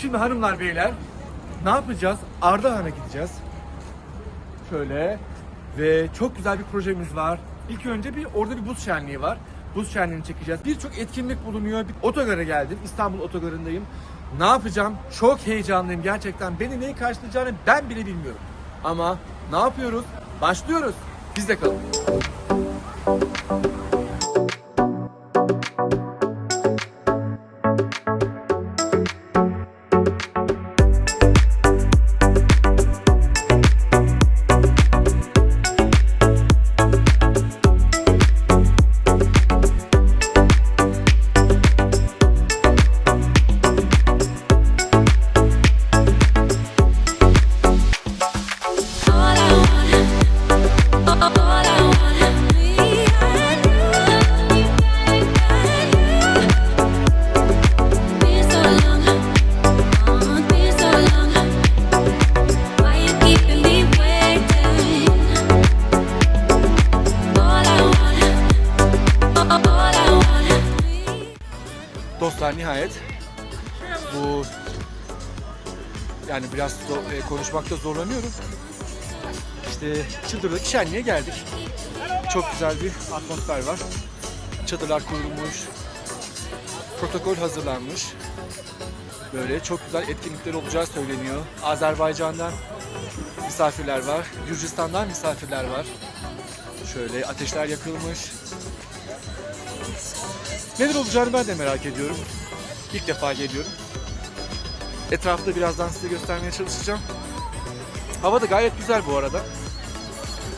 Şimdi hanımlar beyler ne yapacağız? Ardahan'a gideceğiz. Şöyle ve çok güzel bir projemiz var. İlk önce bir orada bir buz şenliği var. Buz şenliğini çekeceğiz. Birçok etkinlik bulunuyor. Bir otogara geldim. İstanbul otogarındayım. Ne yapacağım? Çok heyecanlıyım gerçekten. Beni neyi karşılayacağını ben bile bilmiyorum. Ama ne yapıyoruz? Başlıyoruz. Bizde kalın. Nihayet bu yani biraz zo- e, konuşmakta zorlanıyorum. İşte Çıldır'daki şenliğe geldik. Çok güzel bir atmosfer var. Çadırlar kurulmuş. Protokol hazırlanmış. Böyle çok güzel etkinlikler olacağı söyleniyor. Azerbaycan'dan misafirler var. Gürcistan'dan misafirler var. Şöyle ateşler yakılmış. Neler olacağını ben de merak ediyorum. İlk defa geliyorum. Etrafta birazdan size göstermeye çalışacağım. Hava da gayet güzel bu arada.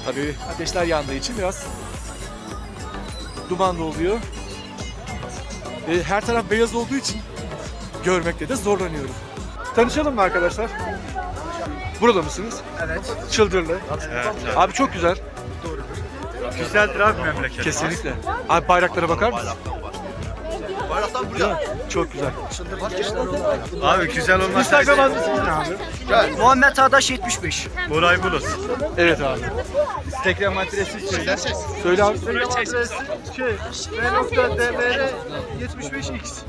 Tabii ateşler yandığı için biraz duman da oluyor. Ve her taraf beyaz olduğu için görmekte de zorlanıyorum. Tanışalım mı arkadaşlar? Burada mısınız? Evet. Çıldırlı. Abi çok güzel. Güzeldir abi memleket. Kesinlikle. Abi bayraklara bakar mısın? Değil mi? Çok güzel. Abi güzel olmasa Instagram adresiniz ne abi? Muhammed Ağdaş 75. Buray Bulut. Evet abi. Instagram adresi söyle. Söyle abi. Şey, v.dmr 75x.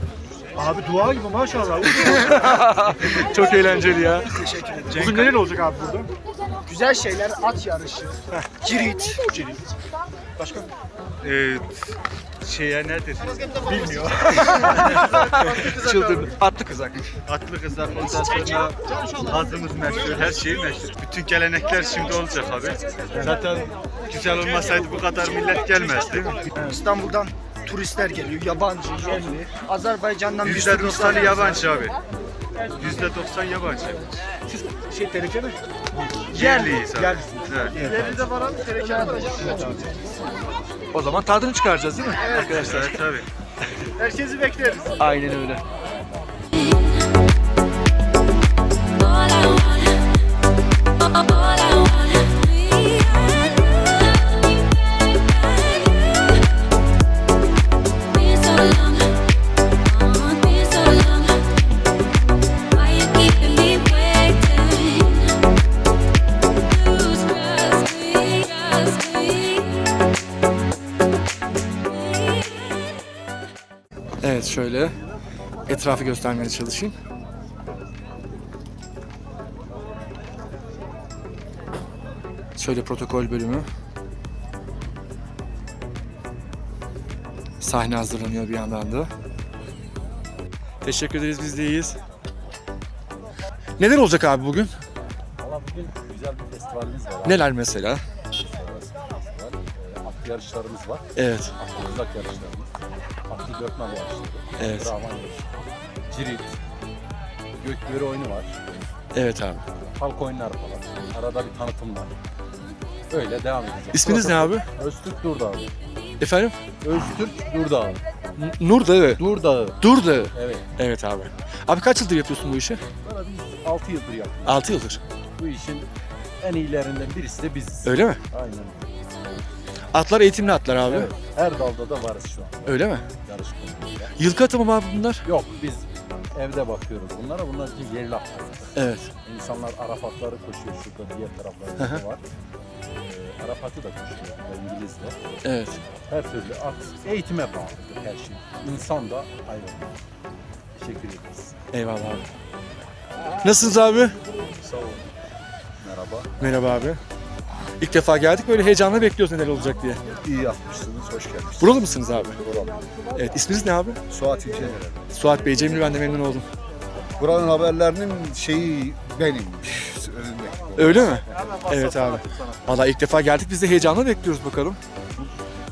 Abi dua gibi maşallah. Çok eğlenceli ya. Teşekkür ederim. Bugün neler olacak abi burada? Güzel şeyler, at yarışı, cirit. Başka? Ee, şeye nedir? Bilmiyor. Çıldırdı. Atlı kızak. Atlı kızlar ondan sonra hazımız meşhur, her şey meşhur. Bütün gelenekler şimdi olacak abi. Zaten güzel olmasaydı bu kadar millet gelmezdi. İstanbul'dan turistler geliyor, yabancı, yerli. Azerbaycan'dan bir sürü insan- yabancı abi. Yüzde doksan yabancı. Siz şey tereke mi? Yerliyiz abi. Yerlisiniz. Evet. O zaman tadını çıkaracağız değil mi arkadaşlar? Evet tabii. Herkesi bekleriz. Aynen öyle. All I want, all I want, Evet şöyle etrafı göstermeye çalışayım. Şöyle protokol bölümü. Sahne hazırlanıyor bir yandan da. Teşekkür ederiz biz de iyiyiz. Neler olacak abi bugün? Valla bugün güzel bir festivalimiz var. abi. Neler mesela? Ee, At yarışlarımız var. Evet, uzak yarışlarımız. Atlı dörtmen yarışları. evet, Draman yarışı. Cirit. Gökbörü oyunu var. evet abi. Halk oyunları falan. Arada bir tanıtımlar. Öyle devam edeceğiz. İsminiz ne abi? Öztürk Durdağ. Efendim? Öztürk Durdağ. N- Nur Dağı. Durdağ. Dur Dağı. Evet. Evet abi. Abi kaç yıldır yapıyorsun bu işi? Sonra biz 6 yıldır yapıyoruz. 6 yıldır. Bu işin en iyilerinden birisi de biziz. Öyle mi? Aynen. Atlar eğitimli atlar abi. Evet. Her dalda da varız şu an. Öyle mi? Yarış konusunda. Yılkı atımı mı abi bunlar? Yok biz evde bakıyoruz bunlara. Bunlar için yerli atlar. Evet. İnsanlar Arafatları koşuyor şurada diğer taraflarında var. Ee, Arafat'ı da koşuyor burada İngiliz'de. Evet. Her türlü at eğitime bağlıdır her şey. İnsan da hayvan. Teşekkür ederiz. Eyvallah abi. Nasılsınız abi? Sağ olun. Merhaba. Merhaba abi. İlk defa geldik böyle heyecanla bekliyoruz neler olacak diye. İyi yapmışsınız. Hoş geldiniz. Buralı mısınız abi? Buralı. Evet isminiz ne abi? Suat İlçe nerede? Suat Bey, Cemil ben de memnun oldum. Buranın haberlerinin şeyi benim. Önünde. Öyle mi? Evet abi. Valla ilk defa geldik biz de heyecanla bekliyoruz bakalım.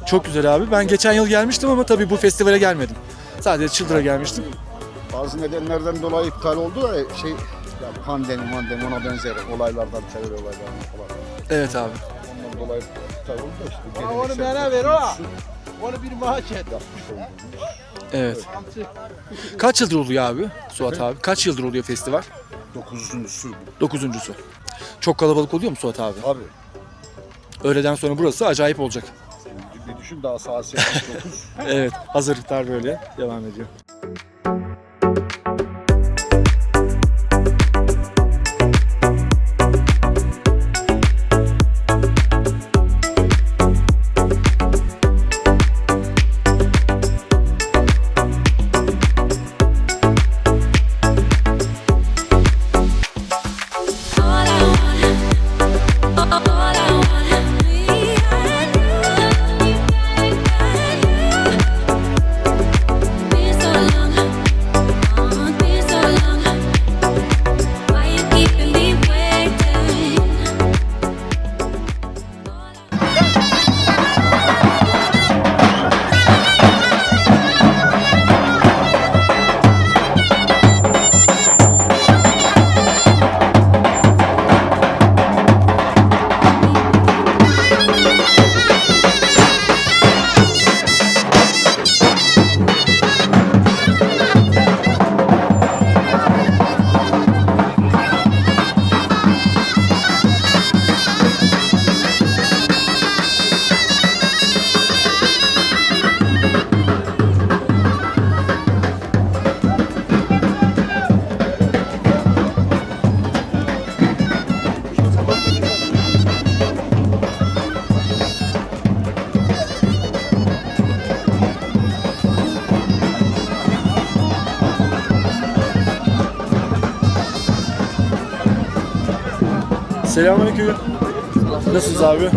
Çok güzel abi. Ben geçen yıl gelmiştim ama tabii bu festivale gelmedim. Sadece Çıldır'a gelmiştim. Bazı nedenlerden dolayı iptal oldu da şey ya pandemi mandemi ona benzer olaylardan terör olaylardan falan. Evet abi. Ondan dolayı oldu da işte. Onu geleneksel bana ver o. kültürümüzü Onu bir maaş et. Evet. Kaç yıldır oluyor abi Suat abi? Kaç yıldır oluyor festival? Dokuzuncusu bu. Dokuzuncusu. Çok kalabalık oluyor mu Suat abi? Abi Öğleden sonra burası acayip olacak. bir düşün daha saat 8-9. Evet. Hazırlıklar böyle devam ediyor. Selamünaleyküm. Nasılsınız abi?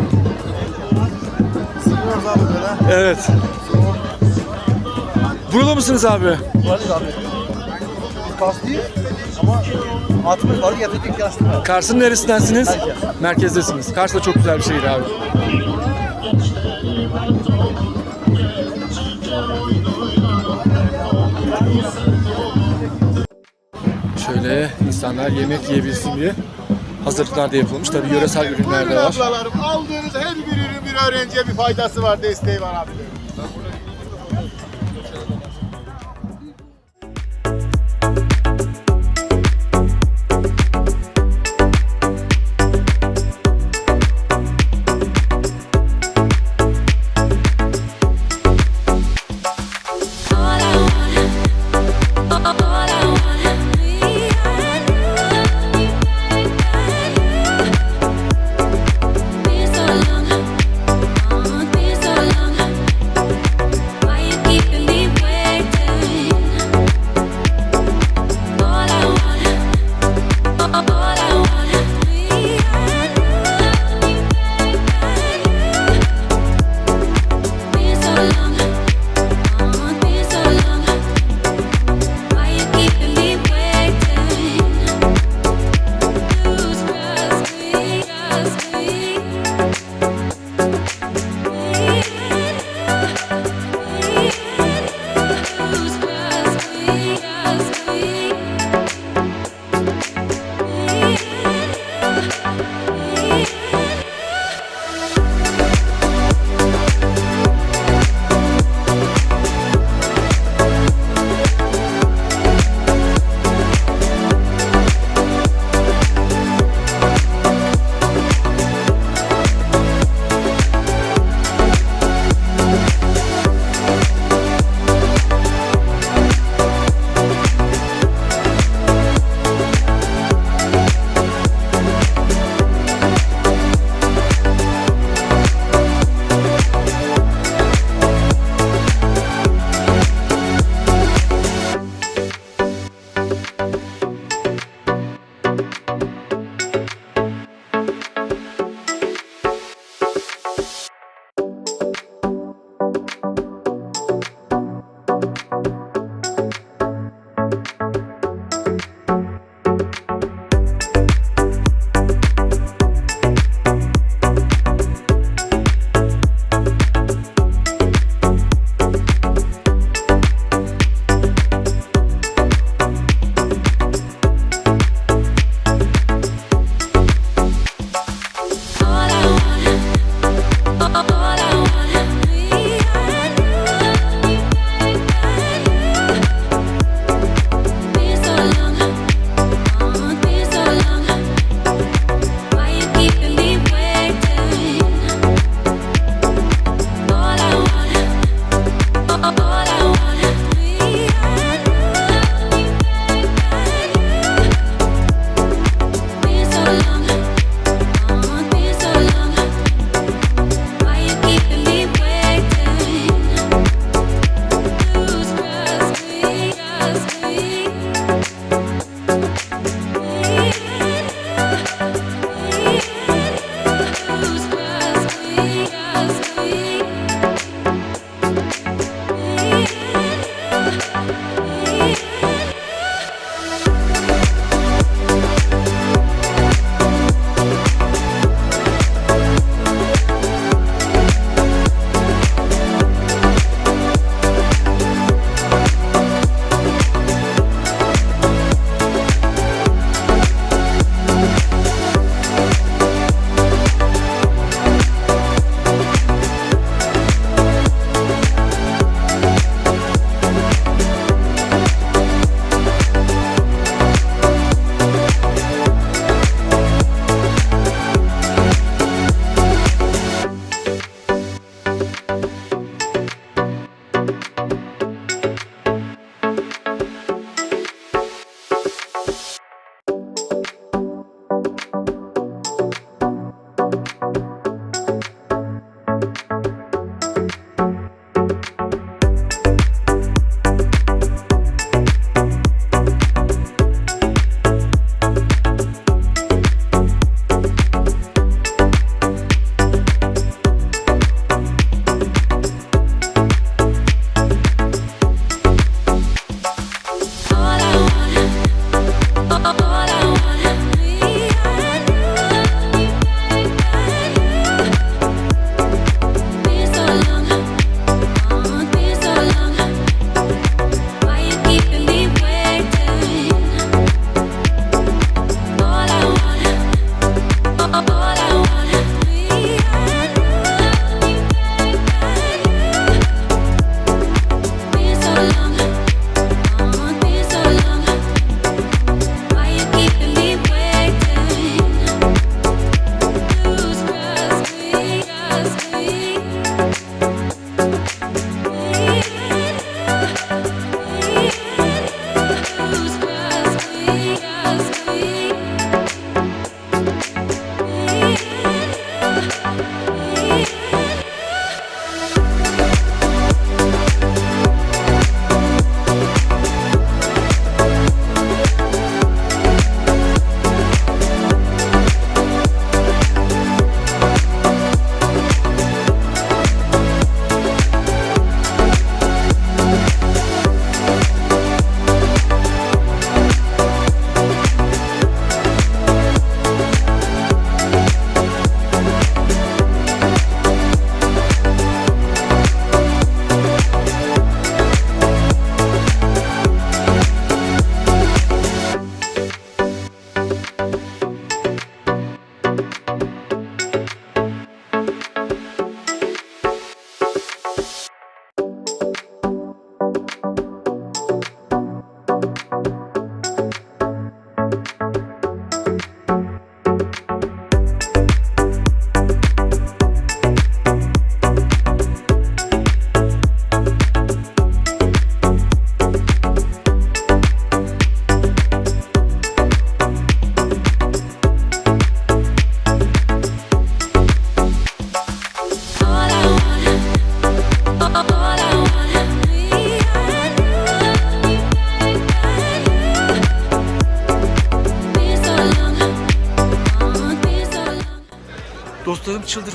Evet. Burada mısınız abi? Varız abi. Biz Kaslıyız ama atımız var getirdik yaşlı var. Kars'ın neresindensiniz? Merkezdesiniz. Kars da çok güzel bir şehir abi. Şöyle insanlar yemek yiyebilsin diye hazırlıklar da yapılmış. Tabii yöresel ürünler de var. Aldığınız her bir ürün bir öğrenciye bir faydası var, desteği var abi.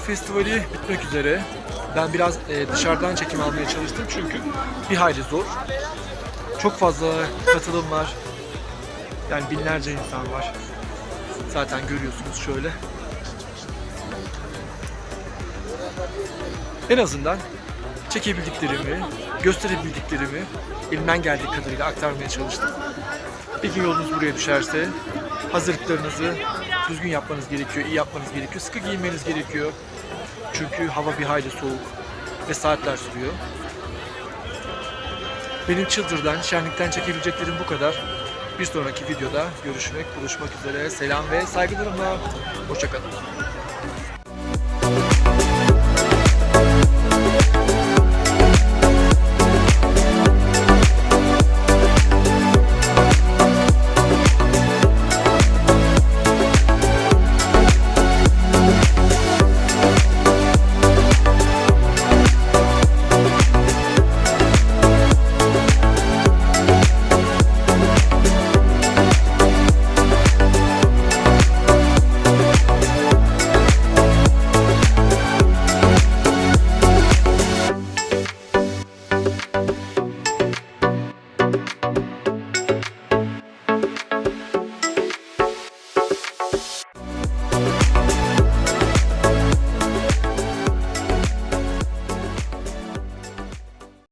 Festivali bitmek üzere. Ben biraz e, dışarıdan çekim almaya çalıştım çünkü bir hayli zor. Çok fazla katılım var. Yani binlerce insan var. Zaten görüyorsunuz şöyle. En azından çekebildiklerimi, gösterebildiklerimi elimden geldiği kadarıyla aktarmaya çalıştım. Bir gün yolunuz buraya düşerse hazırlıklarınızı düzgün yapmanız gerekiyor, iyi yapmanız gerekiyor, sıkı giyinmeniz gerekiyor. Çünkü hava bir hayli soğuk ve saatler sürüyor. Benim Çıldır'dan, Şenlik'ten çekebileceklerim bu kadar. Bir sonraki videoda görüşmek, buluşmak üzere. Selam ve saygılarımla. Hoşçakalın.